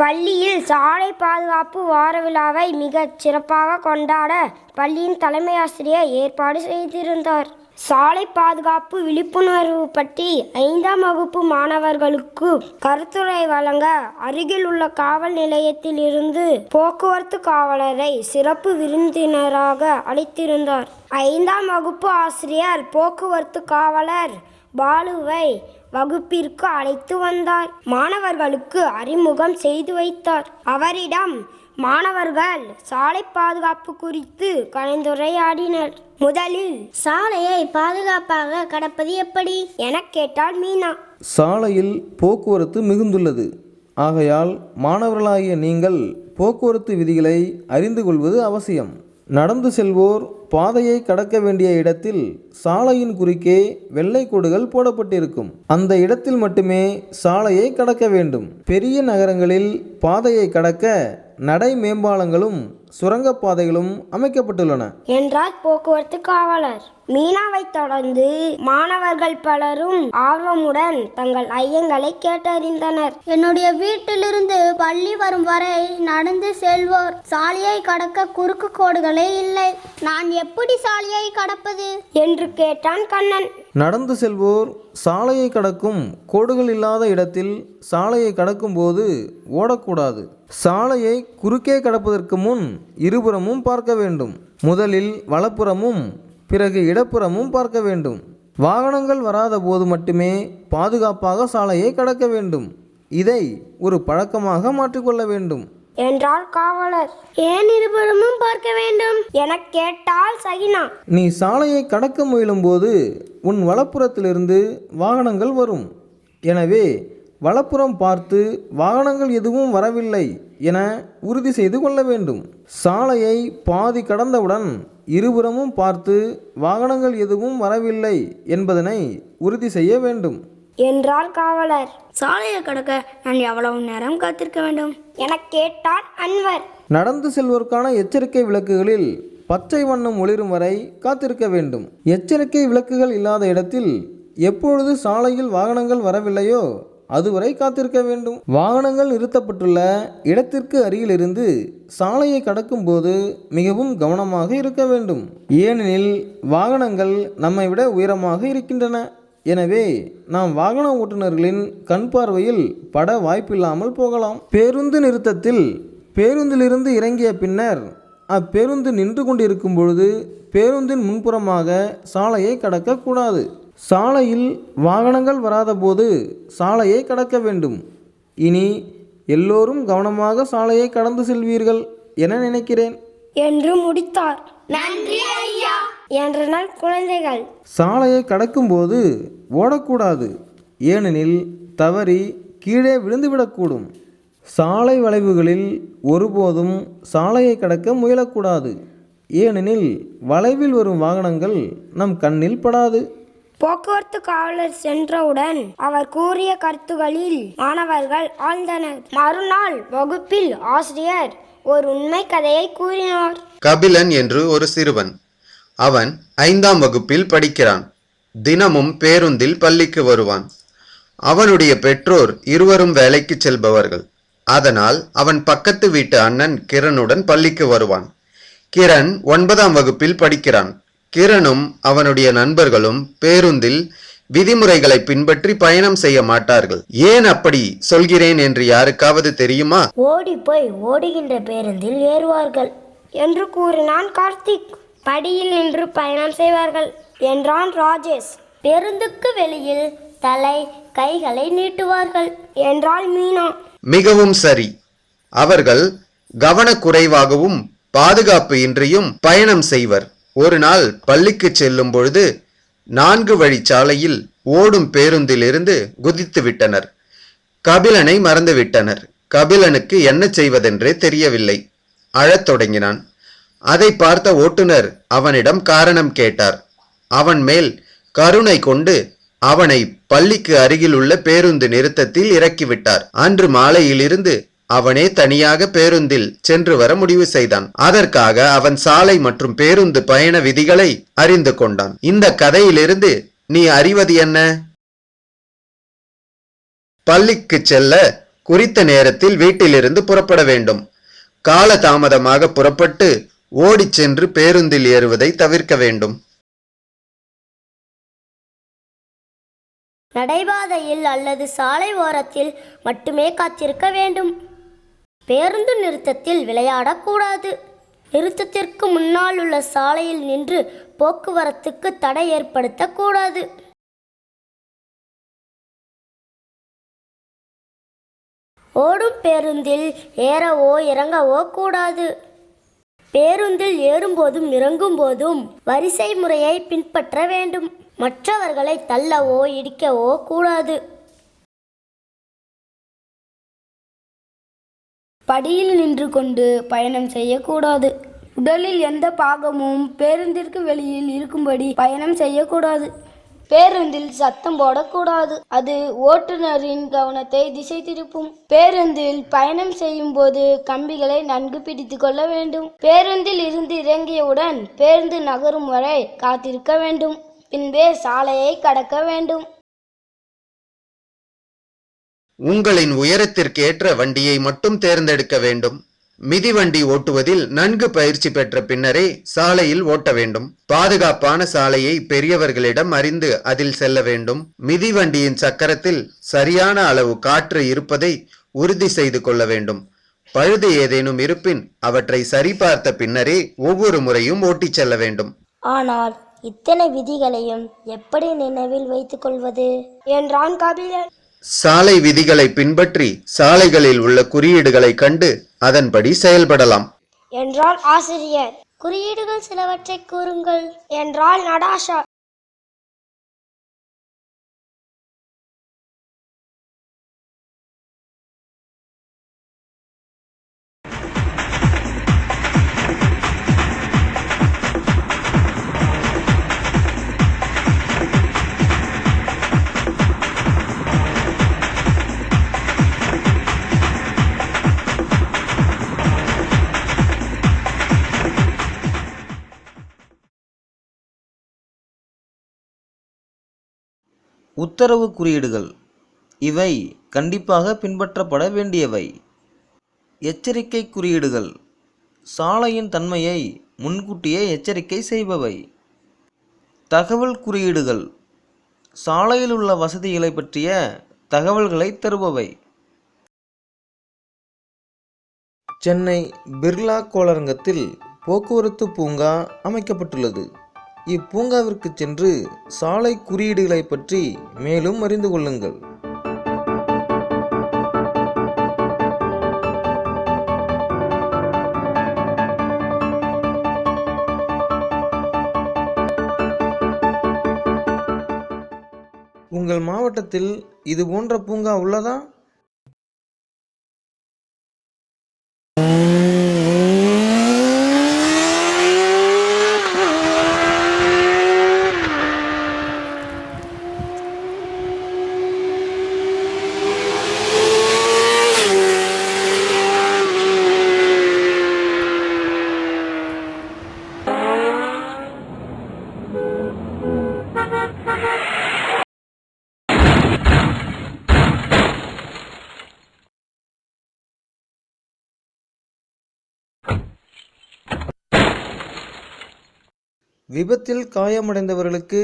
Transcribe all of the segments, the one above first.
பள்ளியில் சாலை பாதுகாப்பு வார விழாவை மிகச் சிறப்பாக கொண்டாட பள்ளியின் தலைமை ஆசிரியர் ஏற்பாடு செய்திருந்தார். சாலை பாதுகாப்பு விழிப்புணர்வு பற்றி ஐந்தாம் வகுப்பு மாணவர்களுக்கு கருத்துரை வழங்க அருகில் உள்ள காவல் நிலையத்தில் இருந்து போக்குவரத்து காவலரை சிறப்பு விருந்தினராக அழைத்திருந்தார். ஐந்தாம் வகுப்பு ஆசிரியர் போக்குவரத்து காவலர் பாலுவை வகுப்பிற்கு அழைத்து வந்தார். மாணவர்களுக்கு அறிமுகம் செய்து வைத்தார். அவரிடம் மாணவர்கள் சாலை பாதுகாப்பு குறித்து கலந்துரையாடினர். முதலில் சாலையை பாதுகாப்பாக கடப்பது எப்படி? என கேட்டாள் மீனா. சாலையில் போக்குவரத்து மிகுந்துள்ளது. ஆகையால் மாணவர்களாகிய நீங்கள் போக்குவரத்து விதிகளை அறிந்து கொள்வது அவசியம். நடந்து செல்வோர் பாதையை கடக்க வேண்டிய இடத்தில் சாலையின் குறுக்கே வெள்ளை கோடுகள் போடப்பட்டிருக்கும். அந்த இடத்தில் மட்டுமே சாலையை கடக்க வேண்டும். பெரிய நகரங்களில் பாதையை கடக்க நடை மேம்பாலங்களும் சுரங்கப்பாதைகளும் அமைக்கப்பட்டுள்ளன. என்றார் போக்குவரத்து காவலர். மீனாவை தொடர்ந்து மாணவர்கள் பலரும் ஆர்வமுடன் தங்கள் ஐயங்களை கேட்டறிந்தனர். என்னுடைய வீட்டிலிருந்து பள்ளி வரும் வரை நடந்து செல்வோர் சாலையை கடக்க குறுக்கு கோடுகளே இல்லை. நான் எப்படி சாலையை கடப்பது? என்று கேட்டான் கண்ணன். நடந்து செல்வோர் சாலையை கடக்கும் கோடுகள் இல்லாத இடத்தில் சாலையை கடக்கும்போது ஓடக்கூடாது. சாலையை குறுக்கே கடப்பதற்கு முன் இருபுறமும் பார்க்க வேண்டும். முதலில் வலப்புறமும் பிறகு இடப்புறமும் பார்க்க வேண்டும். வாகனங்கள் வராத போது மட்டுமே பாதுகாப்பாக சாலையை கடக்க வேண்டும். இதை ஒரு பழக்கமாக மாற்றிக்கொள்ள வேண்டும். என்றார் காவலர். ஏன் இருபுறமும் பார்க்க வேண்டும்? என கேட்டால் சகினா. நீ சாலையை கடக்க முயலும்போது உன் வலப்புறத்திலிருந்து வாகனங்கள் வரும். எனவே வலப்புறம் பார்த்து வாகனங்கள் எதுவும் வரவில்லை என உறுதி செய்து கொள்ள வேண்டும். சாலையை பாதி கடந்தவுடன் இருபுறமும் பார்த்து வாகனங்கள் எதுவும் வரவில்லை என்பதனை உறுதி செய்ய வேண்டும். என்றார் காவலர். சாலையை கடக்க நான் எவ்வளவு நேரம் காத்திருக்க வேண்டும்? என கேட்டார் அன்வர். நடந்து செல்வோருக்கான எச்சரிக்கை விளக்குகளில் பச்சை வண்ணம் ஒளிரும் வரை காத்திருக்க வேண்டும். எச்சரிக்கை விளக்குகள் இல்லாத இடத்தில் எப்பொழுது சாலையில் வாகனங்கள் வரவில்லையோ அதுவரை காத்திருக்க வேண்டும். வாகனங்கள் நிறுத்தப்பட்டுள்ள இடத்திற்கு அருகிலிருந்து சாலையை கடக்கும்போது மிகவும் கவனமாக இருக்க வேண்டும். ஏனெனில் வாகனங்கள் நம்மை விட உயரமாக இருக்கின்றன. எனவே நாம் வாகன ஓட்டுநர்களின் கண் பார்வையில் பட வாய்ப்பில்லாமல் போகலாம். பேருந்து நிறுத்தத்தில் பேருந்திலிருந்து இறங்கிய பின்னர் அப்பேருந்து நின்று கொண்டிருக்கும் பொழுது பேருந்தின் முன்புறமாக சாலையை கடக்கக்கூடாது சாலையில் வாகனங்கள் வராதபோது சாலையை கடக்க வேண்டும். இனி எல்லோரும் கவனமாக சாலையை கடந்து செல்வீர்கள் என நினைக்கிறேன். என்று முடித்தார். நன்றி. ஐயா என்றனர் குழந்தைகள். சாலையை கடக்கும்போது ஓடக்கூடாது. ஏனெனில் தவறி கீழே விழுந்துவிடக்கூடும். சாலை வளைவுகளில் ஒருபோதும் சாலையை கடக்க முயலக்கூடாது. ஏனெனில் வளைவில் வரும் வாகனங்கள் நம் கண்ணில் படாது. போக்குவரத்து காவலர் சென்றவுடன் அவர் கூறிய கருத்துகளில் மாணவர்கள் ஆழ்ந்தனர். மறுநாள் வகுப்பில் ஆசிரியர் ஒரு உண்மை கதையை கூறினார். கபிலன் என்று ஒரு சிறுவன். அவன் ஐந்தாம் வகுப்பில் படிக்கிறான். தினமும் பேருந்தில் பள்ளிக்கு வருவான். அவனுடைய பெற்றோர் இருவரும் வேலைக்கு செல்பவர்கள். அதனால் அவன் பக்கத்து வீட்டு அண்ணன் கிரணுடன் பள்ளிக்கு வருவான். கிரண் ஒன்பதாம் வகுப்பில் படிக்கிறான். கிரணும் அவனுடைய நண்பர்களும் பேருந்தில் விதிமுறைகளை பின்பற்றி பயணம் செய்ய மாட்டார்கள். ஏன் அப்படி சொல்கிறேன் என்று யாருக்காவது தெரியுமா? ஓடி போய் ஓடுகின்ற பேருந்தில் ஏறுவார்கள் என்று கூறினான் கார்த்திக். படியில் நின்று பயணம் செய்வார்கள். என்றான் ராஜேஷ். பேருந்துக்கு வெளியில் தலை கைகளை நீட்டுவார்கள் என்றாள் மீனா. மிகவும் சரி. அவர்கள் கவனக்குறைவாகவும் பாதுகாப்பு இன்றியும் பயணம் செய்வர். ஒரு நாள் பள்ளிக்கு செல்லும் பொழுது நான்கு வழிச்சாலையில் ஓடும் பேருந்திலிருந்து குதித்து விட்டனர். கபிலனை மறந்துவிட்டனர். கபிலனுக்கு என்ன செய்வதென்றே தெரியவில்லை. அழத் தொடங்கினான். அதை பார்த்த ஓட்டுநர் அவனிடம் காரணம் கேட்டார். அவன் மேல் கருணை கொண்டு அவனை பள்ளிக்கு அருகிலுள்ள பேருந்து நிறுத்தத்தில் இறக்கிவிட்டார். அன்று மாலையிலிருந்து அவனே தனியாக பேருந்தில் சென்று வர முடிவு செய்தான். அதற்காக அவன் சாலை மற்றும் பேருந்து பயண விதிகளை அறிந்து கொண்டான். இந்த கதையிலிருந்து நீ அறிவது என்ன? பள்ளிக்கு செல்ல குறித்த நேரத்தில் வீட்டிலிருந்து புறப்பட வேண்டும். கால தாமதமாக புறப்பட்டு ஓடிச் சென்று பேருந்தில் ஏறுவதை தவிர்க்க வேண்டும். நடைபாதையில் அல்லது சாலை ஓரத்தில் மட்டுமே காத்திருக்க வேண்டும். பேருந்து நிறுத்தத்தில் விளையாடக்கூடாது. நிறுத்தத்திற்கு முன்னால் உள்ள சாலையில் நின்று போக்குவரத்துக்கு தடை ஏற்படுத்தக்கூடாது. ஓடும் பேருந்தில் ஏறவோ இறங்கவோ கூடாது. பேருந்தில் ஏறும்போதும் இறங்கும்போதும் வரிசை முறையை பின்பற்ற வேண்டும். மற்றவர்களை தள்ளவோ இடிக்கவோ கூடாது. படியில் நின்று கொண்டு பயணம் செய்யக்கூடாது. உடலில் எந்த பாகமும் பேருந்திற்கு வெளியில் இருக்கும்படி பயணம் செய்யக்கூடாது. பேருந்தில் சத்தம் போடக்கூடாது. அது ஓட்டுநரின் கவனத்தை திசை திருப்பும் பேருந்தில் பயணம் செய்யும் போது கம்பிகளை நன்கு பிடித்து கொள்ள வேண்டும். பேருந்தில் இருந்து இறங்கியவுடன் பேருந்து நகரும் வரை காத்திருக்க வேண்டும். பின்பே சாலையை கடக்க வேண்டும். உங்களின் உயரத்திற்கேற்ற வண்டியை மட்டும் தேர்ந்தெடுக்க வேண்டும். மிதிவண்டி ஓட்டுவதில் நன்கு பயிற்சி பெற்ற பின்னரே சாலையில் ஓட்ட வேண்டும். பாதுகாப்பான சாலையை பெரியவர்களிடம் அறிந்து அதில் செல்ல வேண்டும். மிதிவண்டியின் சக்கரத்தில் சரியான அளவு காற்று இருப்பதை உறுதி செய்து கொள்ள வேண்டும். பழுது ஏதேனும் இருப்பின் அவற்றை சரிபார்த்த பின்னரே ஒவ்வொரு முறையும் ஓட்டிச் செல்ல வேண்டும். ஆனால் இத்தனை விதிகளையும் எப்படி நினைவில் வைத்துக் கொள்வது? என்றான் கபிலன். சாலை விதிகளை பின்பற்றி சாலைகளில் உள்ள குறியீடுகளை கண்டு அதன்படி செயல்படலாம். என்றால் ஆசிரியர் குறியீடுகள் சிலவற்றை கூறுங்கள் என்றால் நடாஷா உத்தரவு குறியீடுகள். இவை கண்டிப்பாக பின்பற்றப்பட வேண்டியவை. எச்சரிக்கை குறியீடுகள். சாலையின் தன்மையை முன்கூட்டியே எச்சரிக்கை செய்பவை. தகவல் குறியீடுகள். சாலையில் உள்ள வசதிகளை பற்றிய தகவல்களை தருபவை. சென்னை பிர்லா கோளரங்கத்தில் போக்குவரத்து பூங்கா அமைக்கப்பட்டுள்ளது. இப்பூங்காவிற்கு சென்று சாலை குறியீடுகளை பற்றி மேலும் அறிந்து கொள்ளுங்கள். உங்கள் மாவட்டத்தில் இது போன்ற பூங்கா உள்ளதா? விபத்தில் காயமடைந்தவர்களுக்கு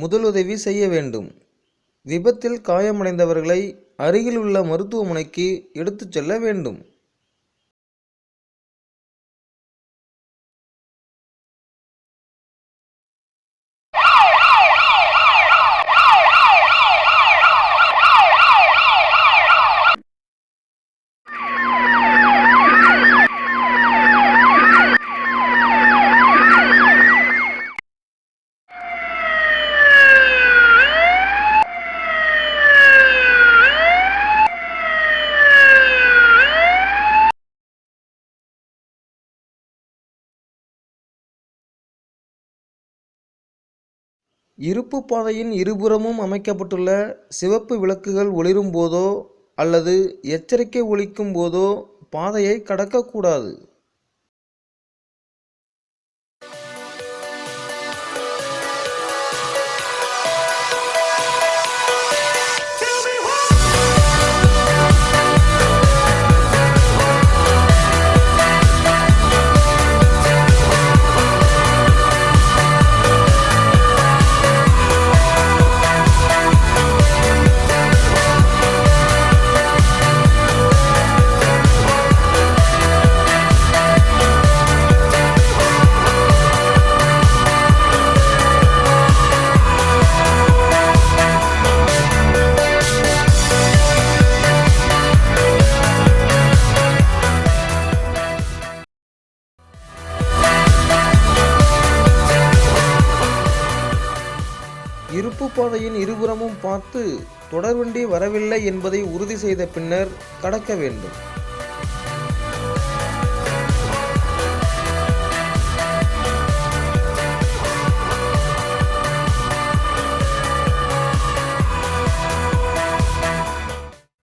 முதலுதவி செய்ய வேண்டும். விபத்தில் காயமடைந்தவர்களை அருகில் உள்ள மருத்துவமனைக்கு எடுத்துச் செல்ல வேண்டும். இருப்பு பாதையின் இருபுறமும் அமைக்கப்பட்டுள்ள சிவப்பு விளக்குகள் ஒளிரும் போதோ அல்லது எச்சரிக்கை ஒலிக்கும் போதோ பாதையை கடக்கக்கூடாது. இருப்பு பாதையின் இருபுறமும் பார்த்து தொடர்வண்டி வரவில்லை என்பதை உறுதி செய்த பின்னர் கடக்க வேண்டும்.